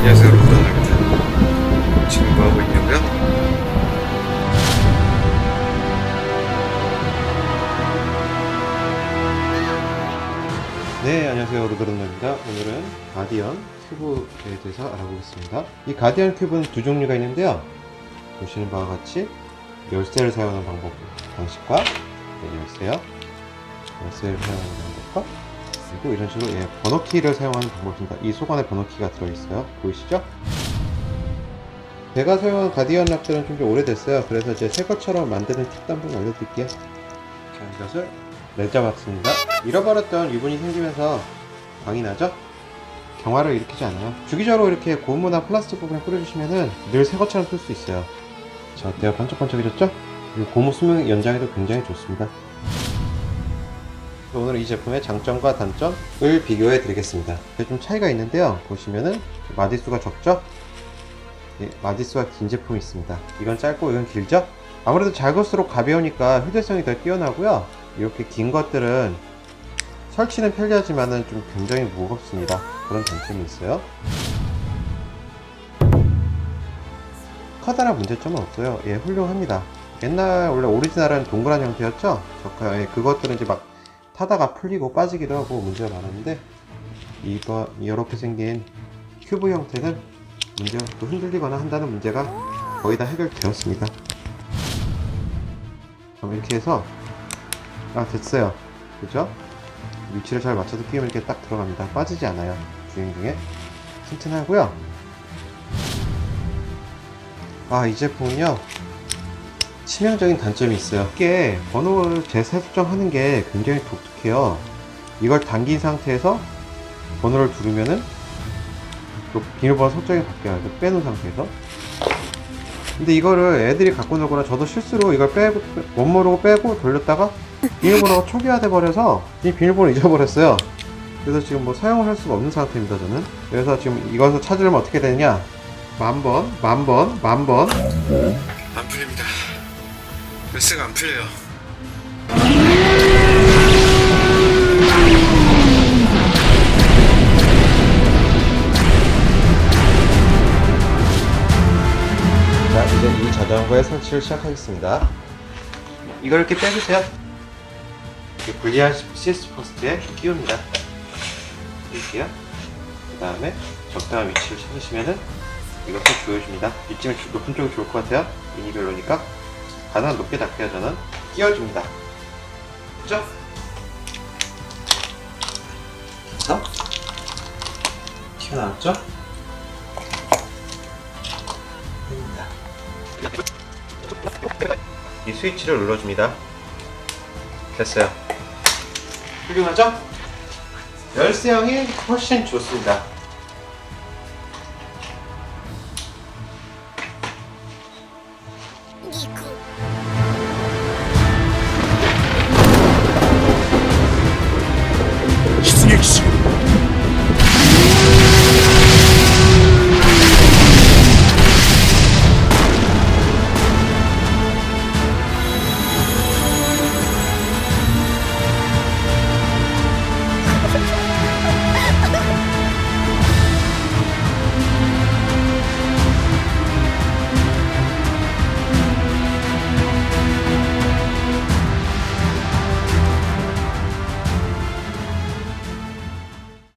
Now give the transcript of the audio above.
안녕하세요 로드입니다 지금 뭐하고 있냐고요? 네 안녕하세요. 로드런너입니다. 오늘은 가디언 큐브에 대해서 알아보겠습니다. 이 가디언 큐브는 두 종류가 있는데요. 보시는 바와 같이 열쇠를 사용하는 방법 방식과 네, 열쇠요. 열쇠를 사용하는 방법과 그리고 이런 식으로 예, 번호키를 사용하는 방법입니다 이 속 안에 번호키가 들어있어요 보이시죠? 제가 사용한 가디언 락들은 좀, 좀 오래됐어요 그래서 이제 새 것처럼 만드는 팁도 한번 알려드릴게요 자 이것을 내잡았습니다 잃어버렸던 유분이 생기면서 광이 나죠? 경화를 일으키지 않아요 주기적으로 이렇게 고무나 플라스틱 부분에 뿌려주시면은 늘 새 것처럼 쓸 수 있어요 자 어때요? 반짝반짝해졌죠? 고무 수명 연장에도 굉장히 좋습니다 오늘 이 제품의 장점과 단점을 비교해 드리겠습니다. 좀 차이가 있는데요. 보시면은 마디수가 적죠? 예, 마디수가 긴 제품이 있습니다. 이건 짧고 이건 길죠? 아무래도 작을수록 가벼우니까 휴대성이 더 뛰어나고요. 이렇게 긴 것들은 설치는 편리하지만은 좀 굉장히 무겁습니다. 그런 단점이 있어요. 커다란 문제점은 없어요. 예 훌륭합니다. 옛날 원래 오리지널은 동그란 형태였죠? 저가 예, 그것들은 이제 막 타다가 풀리고 빠지기도 하고 문제가 많았는데 이거 이렇게 생긴 큐브 형태는 문제가 또 흔들리거나 한다는 문제가 거의 다 해결되었습니다. 그럼 이렇게 해서 아 됐어요. 그죠? 위치를 잘 맞춰서 끼우면 이렇게 딱 들어갑니다. 빠지지 않아요. 주행 중에. 튼튼하고요. 아 이 제품은요 치명적인 단점이 있어요. 이게 번호를 재설정하는 게 굉장히 독특해요. 이걸 당긴 상태에서 번호를 두르면은 또 비밀번호 설정이 바뀌어요. 빼놓은 상태에서. 근데 이거를 애들이 갖고 놀거나 저도 실수로 이걸 빼고 못 모르고 빼고 돌렸다가 비밀번호가 초기화돼 버려서 이 비밀번호 잊어버렸어요. 그래서 지금 뭐 사용을 할 수가 없는 상태입니다 저는. 그래서 지금 이것을 찾으려면 어떻게 되느냐. 만번 만번 만번. 안 풀립니다 열쇠가 안 풀려요. 자 이제 이 자전거의 설치를 시작하겠습니다. 이걸 이렇게 빼주세요. 이렇게 분리한 시스 포스트에 끼웁니다. 끼울게요. 그 다음에 적당한 위치를 찾으시면은 이것을 조여줍니다. 주- 높은 쪽이 좋을 것 같아요. 미니별로니까 가능한 높게 닿게요 저는 끼워줍니다 그죠? 그래서 튀어나왔죠? 이 스위치를 눌러줍니다. 됐어요. 훌륭하죠? 열쇠형이 훨씬 좋습니다.